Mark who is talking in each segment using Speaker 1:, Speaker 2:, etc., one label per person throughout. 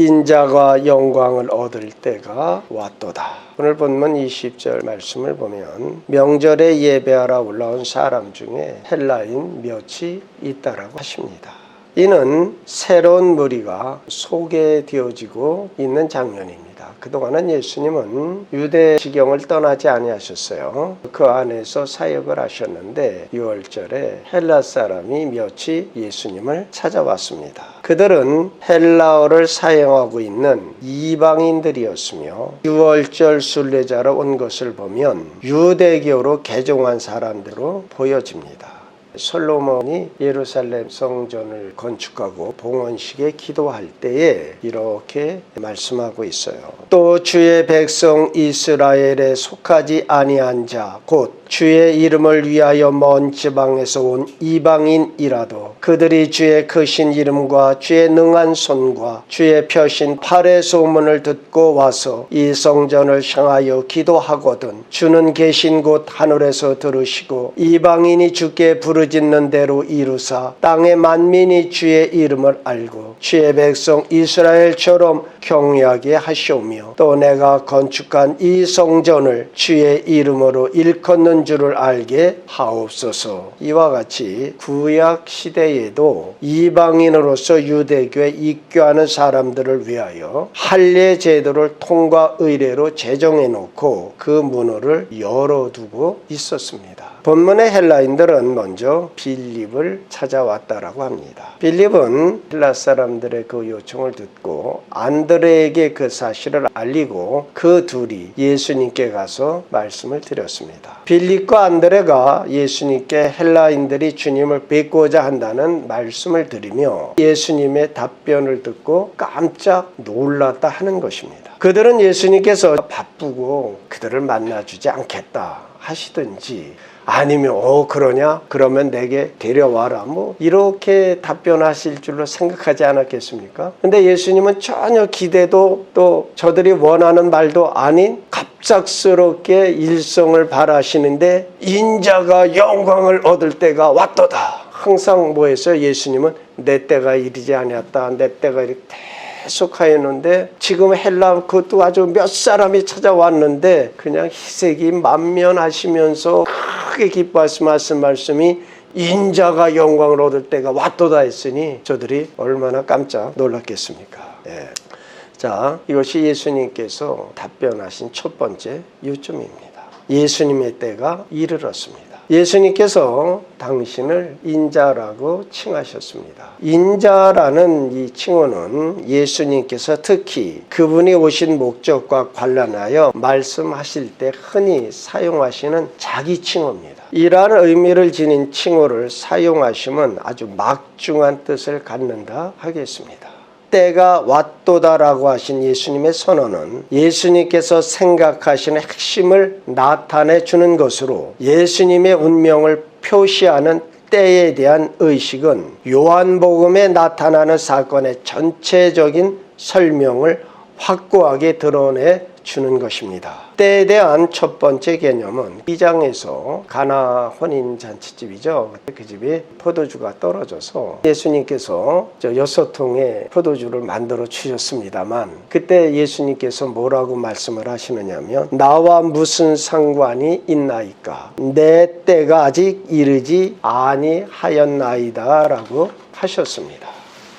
Speaker 1: 인자가 영광을 얻을 때가 왔도다. 오늘 본문 20절 말씀을 보면 명절에 예배하러 올라온 사람 중에 헬라인 몇이 있다라고 하십니다. 이는 새로운 무리가 소개되어지고 있는 장면입니다. 그동안은 예수님은 유대 지경을 떠나지 아니하셨어요. 그 안에서 사역을 하셨는데 6월절에 헬라 사람이 몇이 예수님을 찾아왔습니다. 그들은 헬라어를 사용하고 있는 이방인들이었으며 6월절 순례자로 온 것을 보면 유대교로 개종한 사람들로 보여집니다. 솔로몬이 예루살렘 성전을 건축하고 봉헌식에 기도할 때에 이렇게 말씀하고 있어요. 또 주의 백성 이스라엘에 속하지 아니한 자 곧 주의 이름을 위하여 먼 지방에서 온 이방인이라도 그들이 주의 크신 이름과 주의 능한 손과 주의 펴신 팔의 소문을 듣고 와서 이 성전을 향하여 기도하거든 주는 계신 곳 하늘에서 들으시고 이방인이 주께 부르짖는 대로 이루사 땅의 만민이 주의 이름을 알고 주의 백성 이스라엘처럼 경외하게 하시오며 또 내가 건축한 이 성전을 주의 이름으로 일컫는 줄을 알게 하옵소서 이와 같이 구약 시대에도 이방인으로서 유대교에 입교하는 사람들을 위하여 할례 제도를 통과 의례로 제정해 놓고 그 문호를 열어두고 있었습니다. 본문의 헬라인들은 먼저 빌립을 찾아왔다라고 합니다. 빌립은 헬라 사람들의 그 요청을 듣고 안드레에게 그 사실을 알리고 그 둘이 예수님께 가서 말씀을 드렸습니다. 빌립과 안드레가 예수님께 헬라인들이 주님을 뵙고자 한다는 말씀을 드리며 예수님의 답변을 듣고 깜짝 놀랐다 하는 것입니다. 그들은 예수님께서 바쁘고 그들을 만나주지 않겠다 하시든지 아니면 어 그러냐 그러면 내게 데려와라 뭐 이렇게 답변하실 줄로 생각하지 않았겠습니까? 근데 예수님은 전혀 기대도 또 저들이 원하는 말도 아닌 갑작스럽게 일성을 바라시는데 인자가 영광을 얻을 때가 왔도다. 항상 뭐했어요? 예수님은 내 때가 이르지 아니었다. 내 때가 이렇게 계속 하였는데 지금 헬라 그것도 아주 몇 사람이 찾아왔는데 그냥 희색이 만면하시면서 크게 기뻐하시는 말씀이 인자가 영광을 얻을 때가 왔도다 했으니 저들이 얼마나 깜짝 놀랐겠습니까? 예. 자, 이것이 예수님께서 답변하신 첫 번째 요점입니다. 예수님의 때가 이르렀습니다. 예수님께서 당신을 인자라고 칭하셨습니다. 인자라는 이 칭호는 예수님께서 특히 그분이 오신 목적과 관련하여 말씀하실 때 흔히 사용하시는 자기 칭호입니다. 이러한 의미를 지닌 칭호를 사용하시면 아주 막중한 뜻을 갖는다 하겠습니다. 때가 왔도다라고 하신 예수님의 선언은 예수님께서 생각하시는 핵심을 나타내 주는 것으로 예수님의 운명을 표시하는 때에 대한 의식은 요한복음에 나타나는 사건의 전체적인 설명을 확고하게 드러내 주는 것입니다. 때에 대한 첫 번째 개념은 이 장에서 가나 혼인 잔치집이죠. 그 집에 포도주가 떨어져서 예수님께서 저 여섯 통의 포도주를 만들어 주셨습니다만 그때 예수님께서 뭐라고 말씀을 하시느냐면 나와 무슨 상관이 있나이까 내 때가 아직 이르지 아니하였나이다라고 하셨습니다.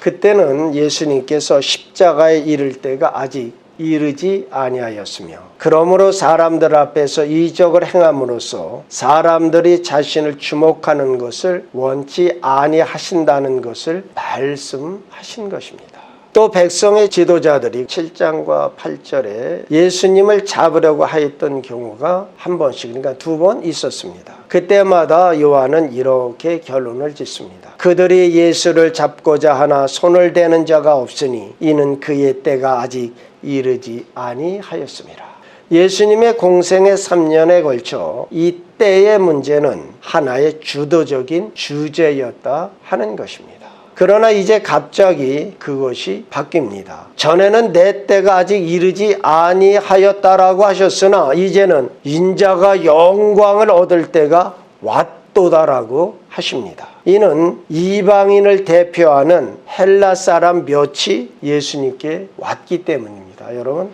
Speaker 1: 그때는 예수님께서 십자가에 이를 때가 아직 이르지 아니하였으며 그러므로 사람들 앞에서 이적을 행함으로써 사람들이 자신을 주목하는 것을 원치 아니하신다는 것을 말씀하신 것입니다. 또 백성의 지도자들이 7장과 8절에 예수님을 잡으려고 하였던 경우가 한 번씩 그러니까 두 번 있었습니다. 그때마다 요한은 이렇게 결론을 짓습니다. 그들이 예수를 잡고자 하나 손을 대는 자가 없으니 이는 그의 때가 아직 이르지 아니하였습니다. 예수님의 공생의 3년에 걸쳐 이 때의 문제는 하나의 주도적인 주제였다 하는 것입니다. 그러나 이제 갑자기 그것이 바뀝니다. 전에는 내 때가 아직 이르지 아니하였다라고 하셨으나 이제는 인자가 영광을 얻을 때가 왔도다라고 하십니다. 이는 이방인을 대표하는 헬라 사람 몇이 예수님께 왔기 때문입니다. 여러분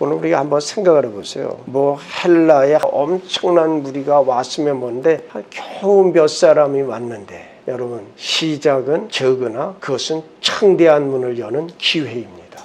Speaker 1: 오늘 우리가 한번 생각을 해보세요. 뭐 헬라에 엄청난 무리가 왔으면 뭔데 겨우 몇 사람이 왔는데 여러분 시작은 적으나 그것은 창대한 문을 여는 기회입니다.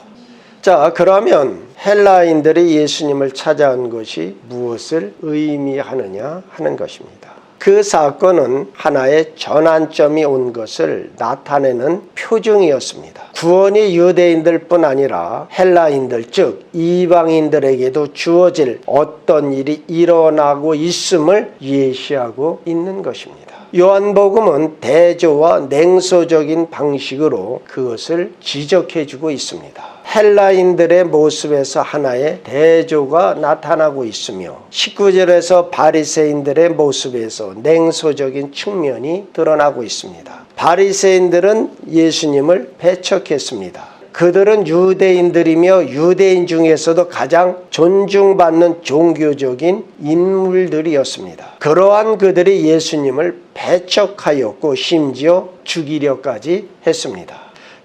Speaker 1: 자 그러면 헬라인들이 예수님을 찾아온 것이 무엇을 의미하느냐 하는 것입니다. 그 사건은 하나의 전환점이 온 것을 나타내는 표징이었습니다. 구원이 유대인들뿐 아니라 헬라인들 즉 이방인들에게도 주어질 어떤 일이 일어나고 있음을 예시하고 있는 것입니다. 요한복음은 대조와 냉소적인 방식으로 그것을 지적해 주고 있습니다. 헬라인들의 모습에서 하나의 대조가 나타나고 있으며 19절에서 바리새인들의 모습에서 냉소적인 측면이 드러나고 있습니다. 바리새인들은 예수님을 배척했습니다. 그들은 유대인들이며 유대인 중에서도 가장 존중받는 종교적인 인물들이었습니다. 그러한 그들이 예수님을 배척하였고 심지어 죽이려까지 했습니다.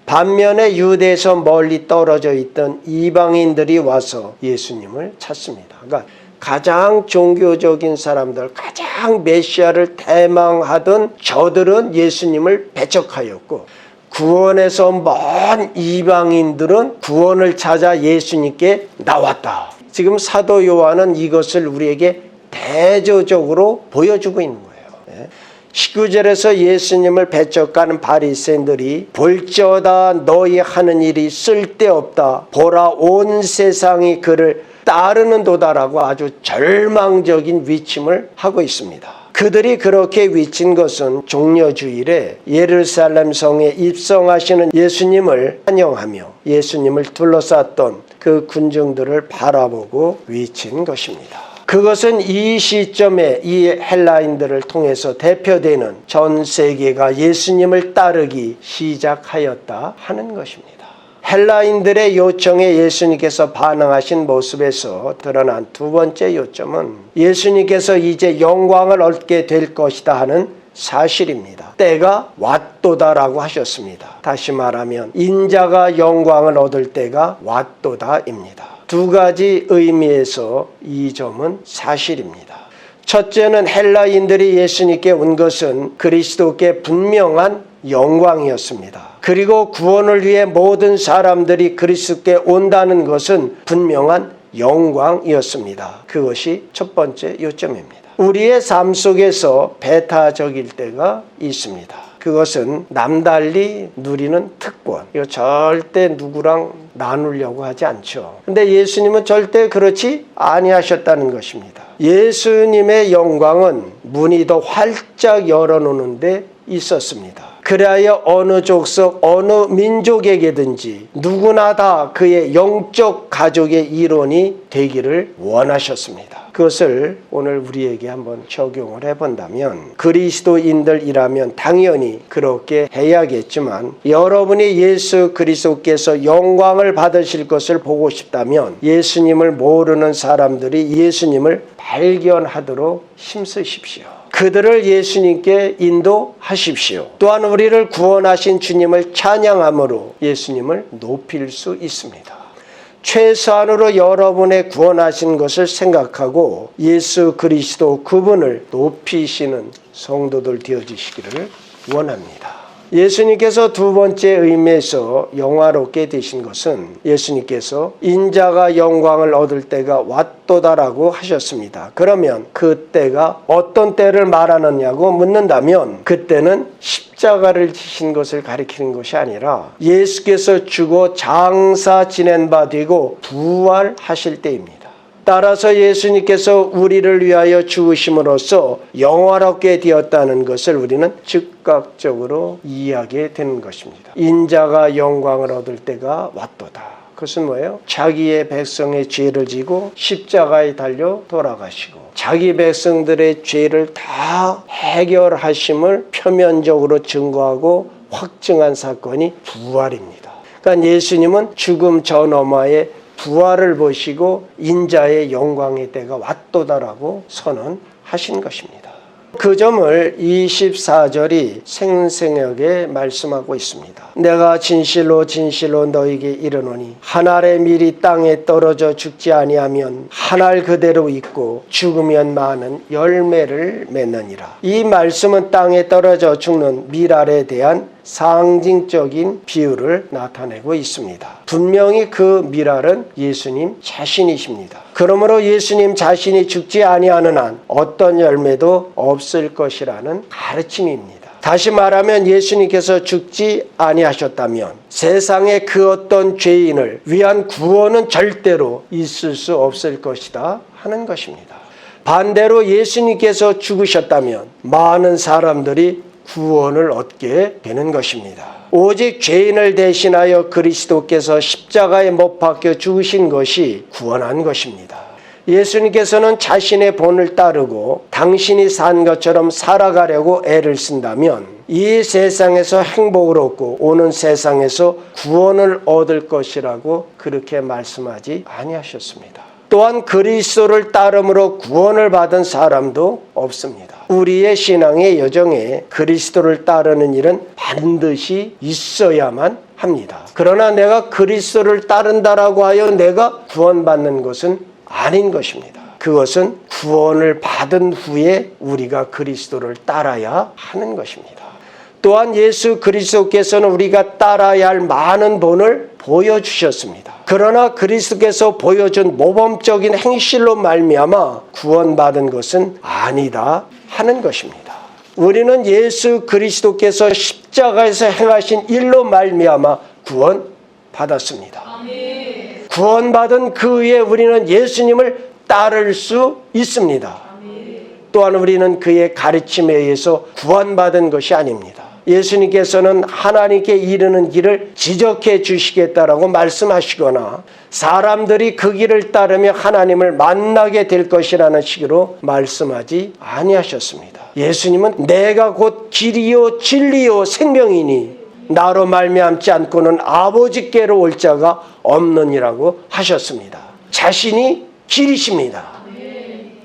Speaker 1: 반면에 유대에서 멀리 떨어져 있던 이방인들이 와서 예수님을 찾습니다. 그러니까 가장 종교적인 사람들, 가장 메시아를 대망하던 저들은 예수님을 배척하였고 구원에서 먼 이방인들은 구원을 찾아 예수님께 나왔다. 지금 사도 요한은 이것을 우리에게 대조적으로 보여주고 있는 거예요. 19절에서 예수님을 배척하는 바리새인들이 볼지어다 너희 하는 일이 쓸데없다 보라 온 세상이 그를 따르는 도다라고 아주 절망적인 위침을 하고 있습니다. 그들이 그렇게 위친 것은 종려주일에 예루살렘 성에 입성하시는 예수님을 환영하며 예수님을 둘러쌌던 그 군중들을 바라보고 위친 것입니다. 그것은 이 시점에 이 헬라인들을 통해서 대표되는 전 세계가 예수님을 따르기 시작하였다 하는 것입니다. 헬라인들의 요청에 예수님께서 반응하신 모습에서 드러난 두 번째 요점은 예수님께서 이제 영광을 얻게 될 것이다 하는 사실입니다. 때가 왔도다라고 하셨습니다. 다시 말하면 인자가 영광을 얻을 때가 왔도다입니다. 두 가지 의미에서 이 점은 사실입니다. 첫째는 헬라인들이 예수님께 온 것은 그리스도께 분명한 영광이었습니다. 그리고 구원을 위해 모든 사람들이 그리스도께 온다는 것은 분명한 영광이었습니다. 그것이 첫 번째 요점입니다. 우리의 삶 속에서 배타적일 때가 있습니다. 그것은 남달리 누리는 특권. 이거 절대 누구랑 나누려고 하지 않죠. 근데 예수님은 절대 그렇지 아니하셨다는 것입니다. 예수님의 영광은 문이 더 활짝 열어놓는데 있었습니다. 그리하여 어느 족속 어느 민족에게든지 누구나 다 그의 영적 가족의 일원이 되기를 원하셨습니다. 그것을 오늘 우리에게 한번 적용을 해본다면 그리스도인들이라면 당연히 그렇게 해야겠지만 여러분이 예수 그리스도께서 영광을 받으실 것을 보고 싶다면 예수님을 모르는 사람들이 예수님을 발견하도록 힘쓰십시오. 그들을 예수님께 인도하십시오. 또한 우리를 구원하신 주님을 찬양함으로 예수님을 높일 수 있습니다. 최소한으로 여러분의 구원하신 것을 생각하고 예수 그리스도 그분을 높이시는 성도들 되어주시기를 원합니다. 예수님께서 두 번째 의미에서 영화롭게 되신 것은 예수님께서 인자가 영광을 얻을 때가 왔도다라고 하셨습니다. 그러면 그 때가 어떤 때를 말하느냐고 묻는다면 그때는 십자가를 지신 것을 가리키는 것이 아니라 예수께서 죽어 장사 지낸 바 되고 부활하실 때입니다. 따라서 예수님께서 우리를 위하여 죽으심으로써 영화롭게 되었다는 것을 우리는 즉각적으로 이해하게 되는 것입니다. 인자가 영광을 얻을 때가 왔도다. 그것은 뭐예요? 자기의 백성의 죄를 지고 십자가에 달려 돌아가시고 자기 백성들의 죄를 다 해결하심을 표면적으로 증거하고 확증한 사건이 부활입니다. 그러니까 예수님은 죽음 저 너머에 부활을 보시고 인자의 영광의 때가 왔도다라고 선언하신 것입니다. 그 점을 24절이 생생하게 말씀하고 있습니다. 내가 진실로 진실로 너에게 이르노니 한 알의 밀이 땅에 떨어져 죽지 아니하면 한 알 그대로 있고 죽으면 많은 열매를 맺느니라. 이 말씀은 땅에 떨어져 죽는 밀알에 대한 상징적인 비유를 나타내고 있습니다. 분명히 그 밀알은 예수님 자신이십니다. 그러므로 예수님 자신이 죽지 아니하는 한 어떤 열매도 없을 것이라는 가르침입니다. 다시 말하면 예수님께서 죽지 아니하셨다면 세상의 그 어떤 죄인을 위한 구원은 절대로 있을 수 없을 것이다 하는 것입니다. 반대로 예수님께서 죽으셨다면 많은 사람들이 구원을 얻게 되는 것입니다. 오직 죄인을 대신하여 그리스도께서 십자가에 못 박혀 죽으신 것이 구원한 것입니다. 예수님께서는 자신의 본을 따르고 당신이 산 것처럼 살아가려고 애를 쓴다면 이 세상에서 행복을 얻고 오는 세상에서 구원을 얻을 것이라고 그렇게 말씀하지 아니하셨습니다. 또한 그리스도를 따름으로 구원을 받은 사람도 없습니다. 우리의 신앙의 여정에 그리스도를 따르는 일은 반드시 있어야만 합니다. 그러나 내가 그리스도를 따른다라고 하여 내가 구원받는 것은 아닌 것입니다. 그것은 구원을 받은 후에 우리가 그리스도를 따라야 하는 것입니다. 또한 예수 그리스도께서는 우리가 따라야 할 많은 본을 보여주셨습니다. 그러나 그리스도께서 보여준 모범적인 행실로 말미암아 구원받은 것은 아니다 하는 것입니다. 우리는 예수 그리스도께서 십자가에서 행하신 일로 말미암아 구원 받았습니다. 구원받은 그 후에 우리는 예수님을 따를 수 있습니다. 또한 우리는 그의 가르침에 의해서 구원받은 것이 아닙니다. 예수님께서는 하나님께 이르는 길을 지적해 주시겠다라고 말씀하시거나 사람들이 그 길을 따르며 하나님을 만나게 될 것이라는 식으로 말씀하지 아니하셨습니다. 예수님은 내가 곧 길이요 진리요 생명이니 나로 말미암지 않고는 아버지께로 올 자가 없느니라고 하셨습니다. 자신이 길이십니다.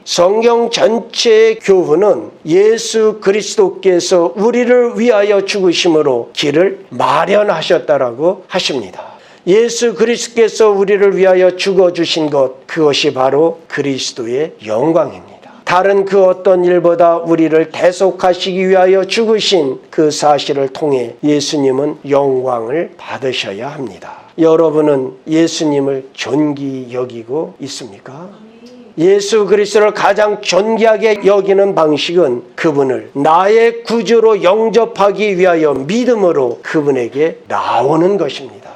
Speaker 1: 성경 전체의 교훈은 예수 그리스도께서 우리를 위하여 죽으심으로 길을 마련하셨다라고 하십니다. 예수 그리스도께서 우리를 위하여 죽어 주신 것 그것이 바로 그리스도의 영광입니다. 다른 그 어떤 일보다 우리를 대속하시기 위하여 죽으신 그 사실을 통해 예수님은 영광을 받으셔야 합니다. 여러분은 예수님을 존귀 여기고 있습니까? 예수 그리스도를 가장 존귀하게 여기는 방식은 그분을 나의 구주로 영접하기 위하여 믿음으로 그분에게 나오는 것입니다.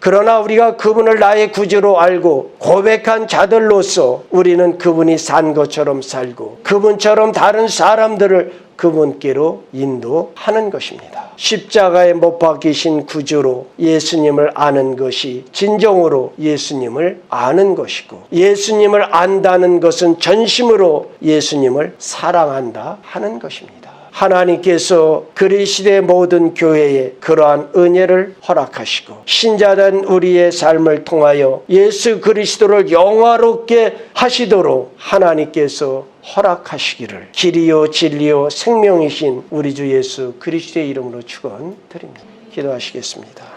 Speaker 1: 그러나 우리가 그분을 나의 구주로 알고 고백한 자들로서 우리는 그분이 산 것처럼 살고 그분처럼 다른 사람들을 그분께로 인도하는 것입니다. 십자가에 못 박히신 구주로 예수님을 아는 것이 진정으로 예수님을 아는 것이고 예수님을 안다는 것은 전심으로 예수님을 사랑한다 하는 것입니다. 하나님께서 그리스도의 모든 교회에 그러한 은혜를 허락하시고 신자된 우리의 삶을 통하여 예수 그리스도를 영화롭게 하시도록 하나님께서 허락하시기를 길이요 진리요 생명이신 우리 주 예수 그리스도의 이름으로 축원드립니다. 기도하시겠습니다.